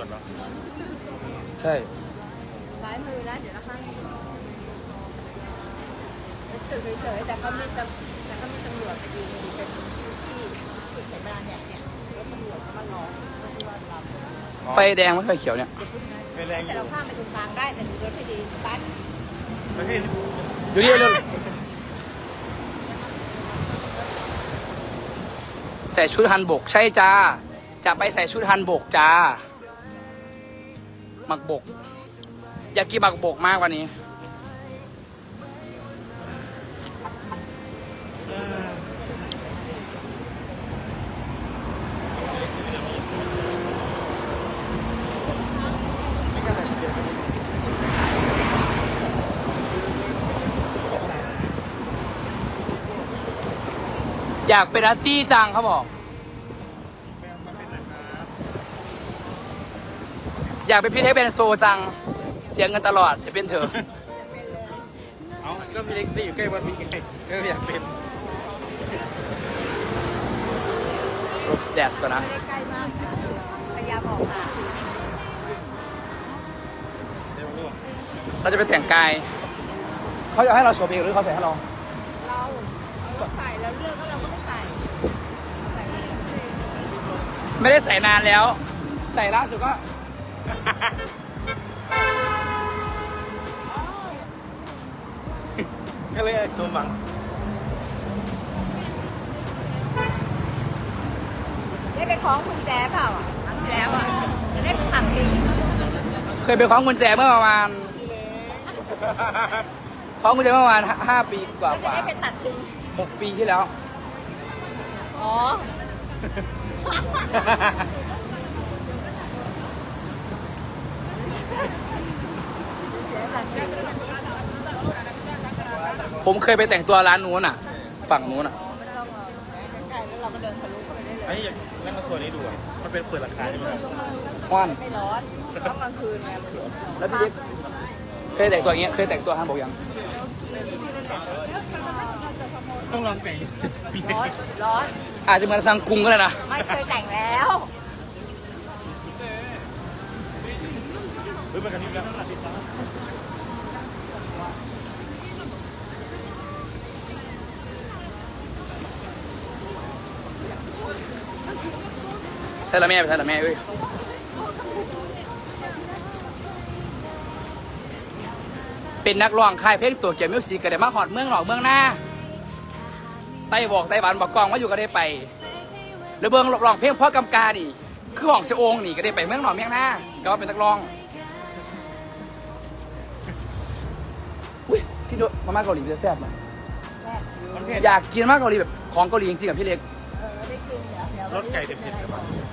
วจเหรอใช่ ซ้ายมือนะเดี๋ยวเราข้างเป็นตึกเฉยๆแต่เขามีตำแต่เขามีตำรวจไปยืนอยู่เป็นที่จุดสัญญาณเนี่ยเนี่ยรถตำรวจเขามารอเพื่อที่ว่ารับไฟแดงไม่ไฟเขียวเนี่ยไปแรงอแต่ยู่เราข้ามไปตรงกลางได้แต่ดูรถให้ดีปั๊บประเทศอยู่นี่เลยใส่ชุดฮันบก ใช่จ้า จะไปใส่ชุดฮันบกจ้า หมักบก อยากกินหมักบกมากกว่านี้ อยากเป็นอาร์ตี้จังเขาบอก อยากเป็นพี่เทคเป็นโซจัง เสียเงินตลอดจะเป็นเถอะเอาก็มีเล็กได้อยู่ใกล้วันมีไงก็อยากเป็นรบแดดก่อนนะไม่ได้ใกล้มากพยายามออกมาเดี๋ยวรู้เราจะไปแต่งกาย เขาจะให้เราโชว์เองหรือเขาใส่ให้เรา เราเราใส่แล้วเลือกก็เราก็ไม่ใส่ใส่เองไม่ได้ใส่นานแล้ว ใส่ล่าสุดก็ ก็เลยสมหวังได้ไปคล้องกุญแจเปล่าอะครั้งที่แล้วอะ จะได้ไปตัดเองเคยไปคล้องกุญแจเมื่อประมาณคล้องกุญแจเมื่อประมาณห้าห้าปีกว่าแล้วกจะว่าได้ไปตัดทิ้งหกปีที่แล้ว อ๋อ ผมเคยไปแต่งตัวร้านนู้นอะ ฝั่งนู้นอะไม่ต้องรอใกล้ๆแล้วเราก็เดินทะลุเข้าไปได้เลยไอ้อยากนั่งมาทัวร์นี้ดูอะมันเป็นเปิดราคาใช่ไหมครับว่าน ไม่ร้อนต้องกลางคืนไงแล้วพี่เล็กเคยแต่งตัวอย่างเงี้ย เคยแต่งตัวฮันบอกยัง ต้องลองแต่งร้อน ร้อน อาจจะเหมือนซังกุงก็ได้นะ ไม่เคยแต่งแล้วหรือเป็นกันนี้แล้ว ช่ละแม่ไปใช่ละแม่เอ้ยเป็นนักร้องค่ายเพลงตัวเกี่ยวมิวสิกก็ได้มาหอดเมืองหนอกเมืองหน้าไต้บอกไต้หวันบอกกองว่าอยู่ก็ได้ไปหรือเบิ้งร้องเพลงพ่อกำกานี่ คือของเสยองนี่ก็ได้ไปเมืองหนอกเมืองหน้าก็ว่าเป็นนักร้องอุ้ยพี่โดมาม่าเกาหลีมันจะแซ่บไหมแรกมันเผ็ดอยากกินมากเกาหลีแบบของเกาหลีจริงๆกับพี่เล็กเออได้กินเดี๋ยวเดี๋ยวรสไก่เผ็ดๆ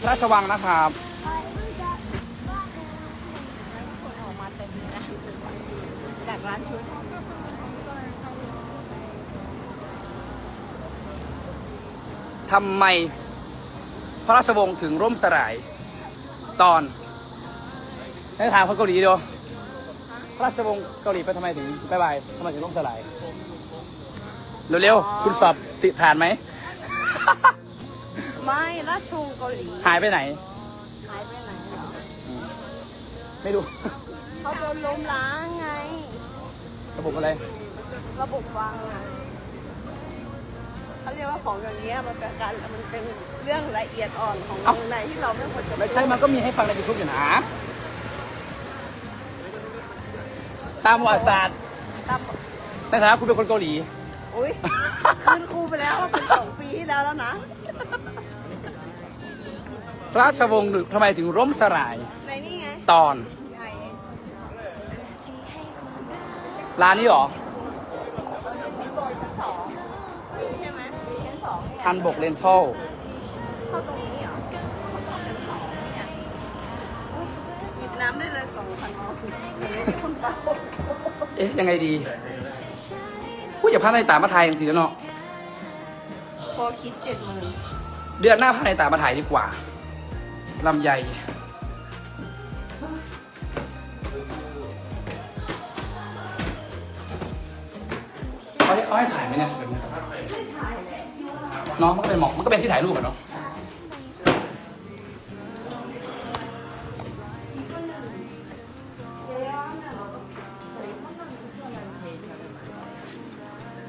พระราชวังนะครับ คนออกมาเต็มเลยนะจากร้านชุดทำไมพระราชวงศ์ถึงร่มสลาย ตอนให้ถามคนเกาหลีดูพระราชวงศ์เกาหลีไปทำไมถึงบายบายทำไมถึงร่มสลายเร็วๆคุณสอบติดผ่านไหม ไม่ราชวงศ์เกาหลีหายไปไหน หายไปไหนเหรอไม่รู้ เขาโดนล้มล้างไง ระบบอะไร ระบบฟังอะเขาเรียกว่าของอย่างเงี้ยมันเป็นการมันเป็นเรื่องละเอียดอ่อนของเอ้าวงในที่เราไม่ควรจะไม่ใช่มันก็มีให้ฟังในยูทูบอยู่นะ ตามประวัติศาสตร์ตามในฐานะคุณเป็นคนเกาหลี อุ้ยคืนครูไปแล้วว่าเป็นสองปีที่แล้วแล้วนะ ราชวงศ์ทำไมถึงร่มสลาย ในนี่ไงตอนใหญ่ร้านนี้หรอชั้นสองใช่ไหมชั้นสองเนี่ยชันบกเลนทัลเข้าตรงนี้เหรอเข้าชั้นสองเนี่ยหยิบน้ำได้เลยสองพันไม่ได้คนเปล่าเอ๊ะ ยังไงดีพูดอย่าพลาดในตามาถ่ายอย่างสิแล้วเนาะ พอคิดเจ็ดหมื่นเดือนหน้าพาในตามาถ่ายดีกว่า ลำไยเขาให้เขาให้ถ่ายไหมเนี่ยแบบนี้เนาะมันก็เป็นหมอกมันก็เป็นที่ถ่ายรูปอะเนาะ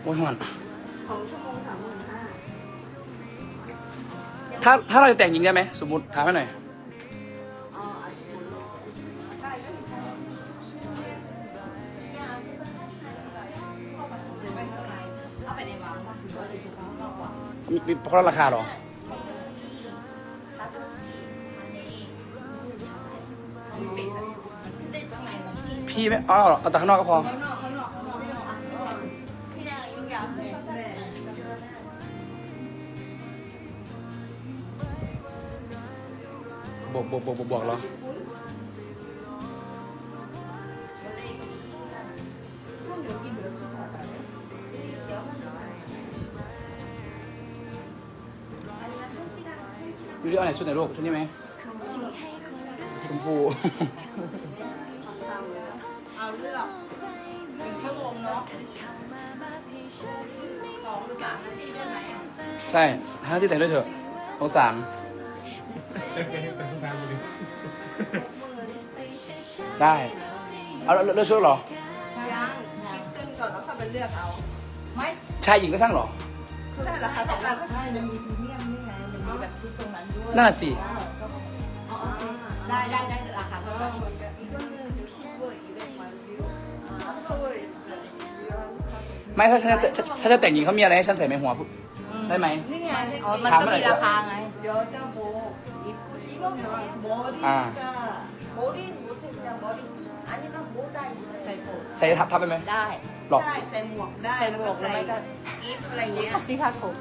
โอ้ยมันสองชั่วโหถ้าถ้าเราจะแต่งหญิงได้ไหมสมมติถามให้หน่อย มีมีเพราะราคาเหรอ พี่ไม่เอาหรอกเอาแต่ข้างนอกก็พอบอกบอกบอกบอาอะข้างอกพี่นายุยาวเลยบวกบวกบวกบวกบวกเหรอ ยู่ที่เอาไหนชุดไหนลูกชุดนี้ไหมชมพูเอาเลือกหนึ่งชั่วโมงเนาะสองหรือสามนาทีได้ไหมใช่ห้าที่แต่งด้วยเถอะสงสารเป็นผู้ชายคนหนึงได้เอาเลือกเลือกชุดเหรอยังคิดตึ้งก่อนแล้วค่อยไปเลือกเอาไม่ชายหญิงก็ช่างเหรอคือราคาแต่ละใช่มันมีพรีเมียม นั้นด้วยนั่นน่ะสิอ๋อได้ได้ได้ราคาเท่ากันอีกก็คือช่วยอีเวนต์มาวิวช่วยไม่ถ้าฉันจะถ้าจะแต่งหญิงเขามีอะไรให้ฉันใส่ไหมหัว ได้ไหม นี่ไงอ๋อมันก็มีราคาไงเดี๋ยวเจ้าโบอีกอีกก็มีโบดี้อ่าก็โบดี้หนูถึงจะโบดี้อันนี้มันโบใจใส่โบใส่ทับทับไปไหมได้ หรอก ใช่ใส่หมวกได้ใส่หมวกแล้วไม่ก็อีฟอะไรเงี้ยที่คาดผม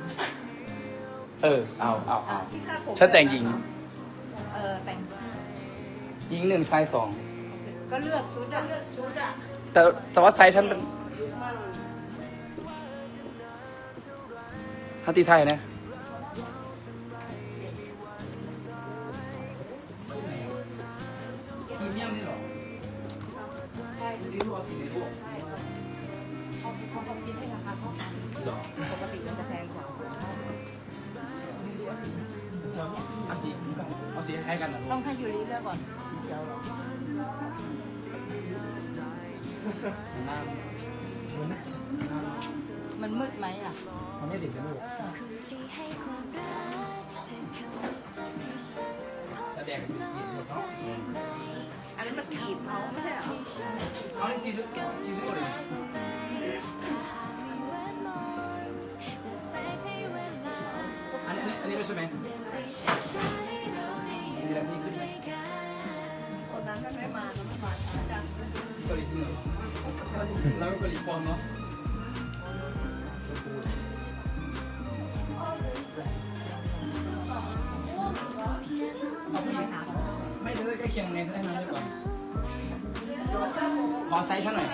เออ เอาเอาเอา ที่คาดผมฉันแต่งหญิง เออแต่งหญิงหนึ่งชายสอง ก็เลือกชุดอะเลือกชุดอะแต่แต่ว่าไซส์ฉันเป็นมันฮัตตีไทยนะพรีเมียมนี่หรอใช่ดีรู้ว่าสีไหนลูกเขาเขาเขาคิดให้ราคาเท่ากันปกติมันจะแพงกว่า เอาสีเอาสีคล้ายๆกันเหรอต้องให้ยูริเลือกก่อนเดี๋ยวหน้ามันมืดไหมอะมันไม่ติดนะลูกแสดงจีนหมดเนาะอันนี้มันขีดเขาไม่ใช่เหรอเอาจริงๆจริงๆก็เลยอันนี้อันนี้ไม่ ใช่ไหมอันนี้แล้วนี่ขึ้นไหมคนนั้นไม่มาแล้วไม่มาอาจารย์เกาหลีจริงเหรอเราเกาหลีปลอมเนาะเอาผู้หญิงไม่เลยใกล้เคียงในให้มันเลือกก่อนขอไซส์ฉันหน่อย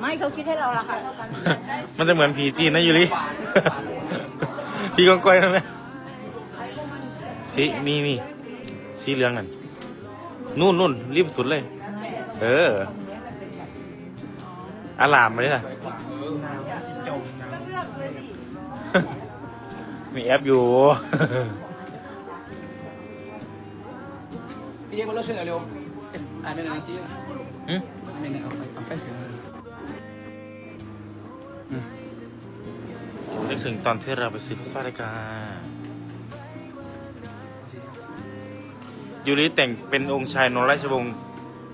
ไม่เขาคิดให้เราราคาเท่ากันมันจะเหมือนผีจีนนะยูริ พี่กองก้อยนะแม่สีนี่นี่สีเหลืองนั่นนู่นนู่นริมสุดเลย เอออาลามมาเลยค่ะก็เลือกเลยดิมีแอปอยู่ พี่เรียกว่าเลิกช่วยหน่อยเร็ว เอ๊ะอ่านไม่ได้นะที่หึอ่านไม่ได้เอาไฟเอาไฟถึงนึกถึงตอนที่เราไปซื้อพัสดุรายการยูริแต่งเป็นองค์ชายนราชวงศ์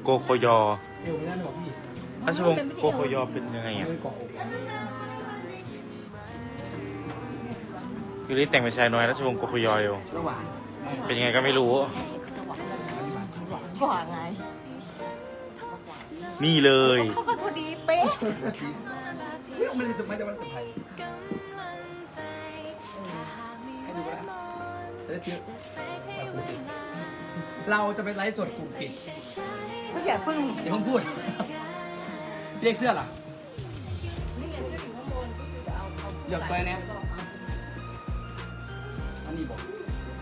โกโคยอ เอวไม่ได้หรอกพี่ราชวงศ์โกโคยอเป็นยังไงอะเอวเกาะอกยูริแต่งเป็นชายน้อยราชวงศ์โกโคยออยู่ระหว่างเป็นยังไงก็ไม่รู้กว่าไง นี่เลย เข้ากันพอดีเป๊ะเฮ้ยมันเป็นสุดไหมจะวันสุดท้ายให้ดูนะจะได้ซื้อแบบกติเราจะไปไลฟ์สดกลุ่มปิดไม่อยากพิ่งอย่าเพิ่งพูด เรียกเสื้อเหรอหยอกซอยเนี่ยอันนี้บอก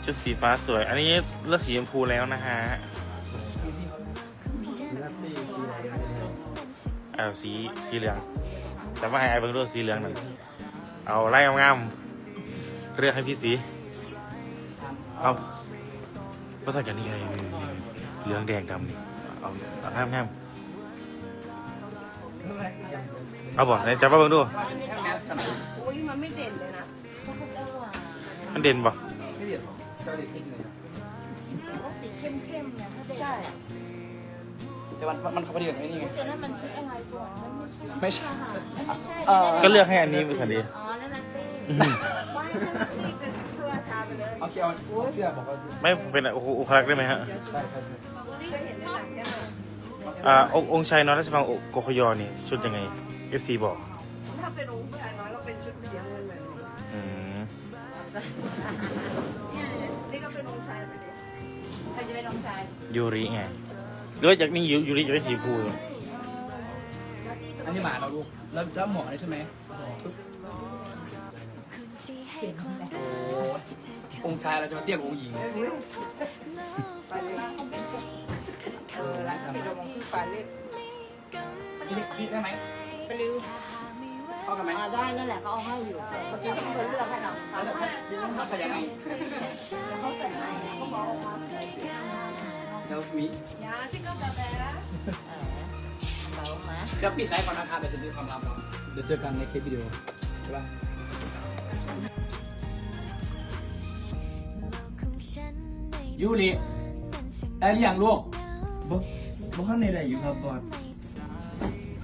ชุดสีฟ้าสวย อันนี้เลือกสีชมพูแล้วนะฮะาสีสีเหลืองจะมาให้ไอ้เบิ่งดูสีเหลืองนั่นเอาไล่งามๆเลือกให้พี่สีเอาภาษากันนี่ไงเหลืองแดงดำนี่เอาเอางามงามๆเอาบ่ไหนจับมาเบิ่งดูโอ้ยมันไม่เด่นเลยนะมันเด่นบ่ไม่เด็ดเจ้าเด็ดที่สุดต้องสีเข้มๆเนี่ยถ้าเด่นใช่ แต่มันมันเขาพอดีกับไอ้นี่ไงแต่นั้นมันชุดอะไรก่อนมันไม่ใช่ไม่ใช่ ไม่ใช่เออ ก็เลือกให้อันนี้เป็นคันดี อ๋อนั่นนัตตี้ไม่นั่นนัตตี้เป็นเพื่อชาไปเลย เอาเคียวเสื้อบอกว่าไม่เป็นอุคอุคลักษ์ได้ไหมฮะใช่ใช่ใช่เคยเห็นในหนังใช่ไหมอ่าองค์องค์ชัยนรราชบังโกคยอนี่ชุดยังไง FC บอกถ้าเป็นองค์ผู้ชายน้อยก็เป็นชุดเสียเงินแบบนี้อืมเนี่ยนี่ก็เป็นองค์ชายไปเลยใครจะเป็นองค์ชายยูริไง หรือว่าจากนี้ยูยูริจะเป็นสีฟูอันนี้หมาเราดูแล้วแล้วหมอนี่ใช่ไหมองค์ชายเราจะมาเทียบกับองค์หญิงไปเลยเออร้านเป็นองค์ปลาเล็บนี่นี่ได้ไหมไปริ้วเข้ากันไหมอ่าได้นั่นแหละเขาเอาให้อยู่เมื่อกี้เขาเลือกให้เราแล้วถ้าถ้าใส่ยังไงเขาใส่ให้เขาบอกว่า แล้วมียาที่ก็แบบเออเบามาเดี๋ยวปิดไลฟ์ก่อนนะครับเดี๋ยวจะมีความลับเราเดี๋ยวเจอกันในคลิปวิดีโอใช่ปะยูริได้หรือยังลูก บ่บ่ข้างในใดอยู่ครับบอส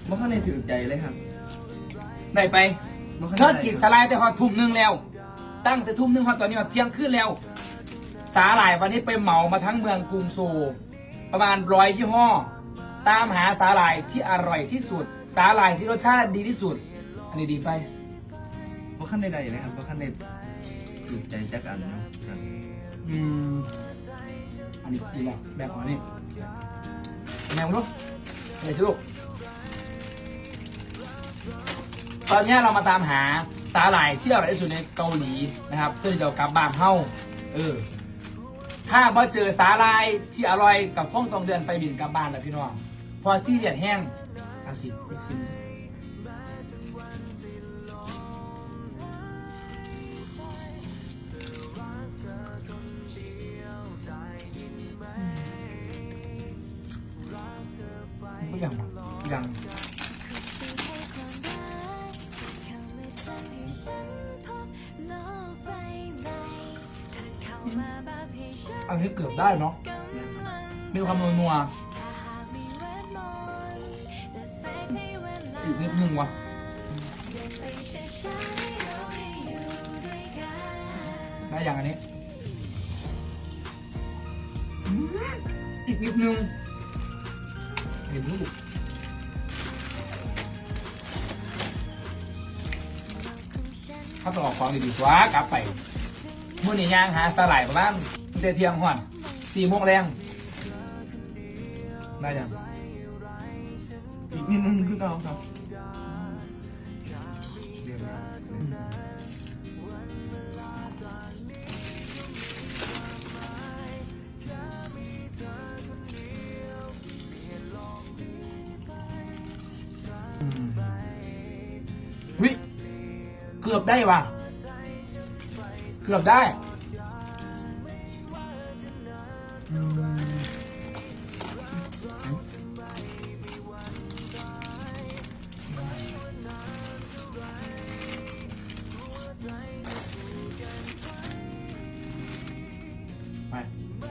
บ่ข้างในถือใจเลยครับ ได้ไปบ่ข้างเธในอกินสไลด์แต่หอดทุ่มหนึงแล้ว ตั้งแต่ทุ่มหนึงหอดตอนนี้หอดเที่ยงคืนแล้ว สาหร่ายวันนี้ไปเหมามาทั้งเมืองกรุงโซลประมาณร้อยยี่ห้อ ตามหาสาหร่ายที่อร่อยที่สุด สาหร่ายที่รสชาติดีที่สุด อันนี้ดีไปบ่ข้างในใดเลยครับบ่ข้างในถือใจจักอันเนาะครับอืมอันนี้ดีแล้วแบบของอันนี้แมวลูกอะไรที่ลูกตอนนี้เรามาตามหาสาหร่ายที่อร่อยที่สุดในเกาหลีนะครับ เพื่อที่จะเอากลับบ้านเฮ้าเออ ถ้ามาเจอสาหร่ายที่อร่อยกับข้องตองเดือนไปบินกลับบ้านแล้วพี่น้อง พอซี่เดียดแห้งเอาสิสิสิก็ยังยัง อันนี้เกือบได้เนาะมีความนัวอีกนิดนึงวะได้อย่างอันนี้อีกนิดนึงเห็นลูกถ้าต้องออกของดีๆกว่ากลับไปมื่อนี้ย่างหาสลายประมาณ เตเที่ยงหอนสี่โมงแรง ได้ยังอีกนิดนึงคือเก่าครับเดี๋ยวนะวิเกือบได้ว่ะ เกือบได้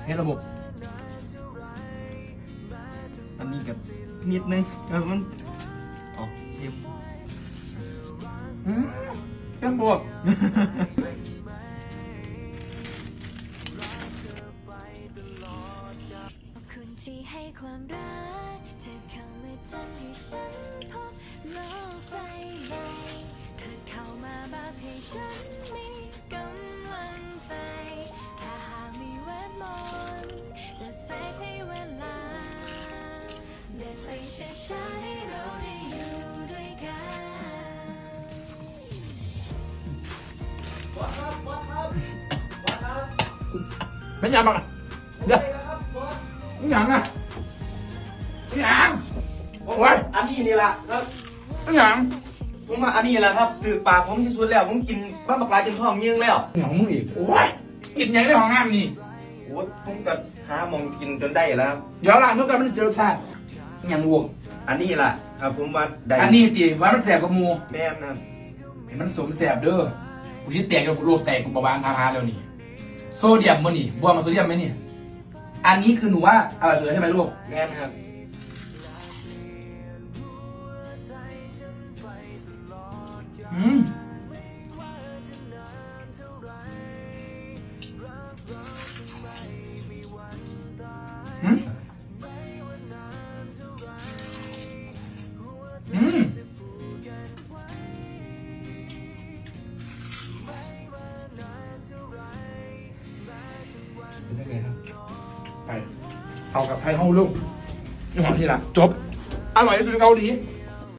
เฮ็ดระบบ อันนี้กับนิดนึงเออมันออกเค็มอืมเครื่องบวกคุณที่ให้ความรัก ไม่ยังหรอกเดี๋ยวไม่ยังอะไม่ยังโอ้ยอันที่นี่ละครับเป็นหยังผมมาอันนี้แหละครับถือปากผมที่สุดแล้วผมกินบ้าบักลายจนท้องยืงแล้วหยังมึงอีกโอ้ยกินหยังได้ของน้ำนี่โอ้ผมก็หาหมองกินจนได้แล้วครับเดี๋ยวหลานเมื่อกันมันจะเจอรสชาติหยังวงอันนี้ล่ะครับผมว่าได้อันนี้ตีว่ามันแสบกับหมูแม่นนะครับเห็นมันสวมแสบเด้อกูที่แตกกับกูโรคแตกกูประบางทาราแล้วนี่ โซเดียมมันนี่บวมมาโซเดียมไหมนี่อันนี้คือหนูว่าอร่อยสุดใช่ไหมลูก แน่นครับ ห้องลูกนี่หอมนี่ละจบอร่อยที่สุดในเกาหลี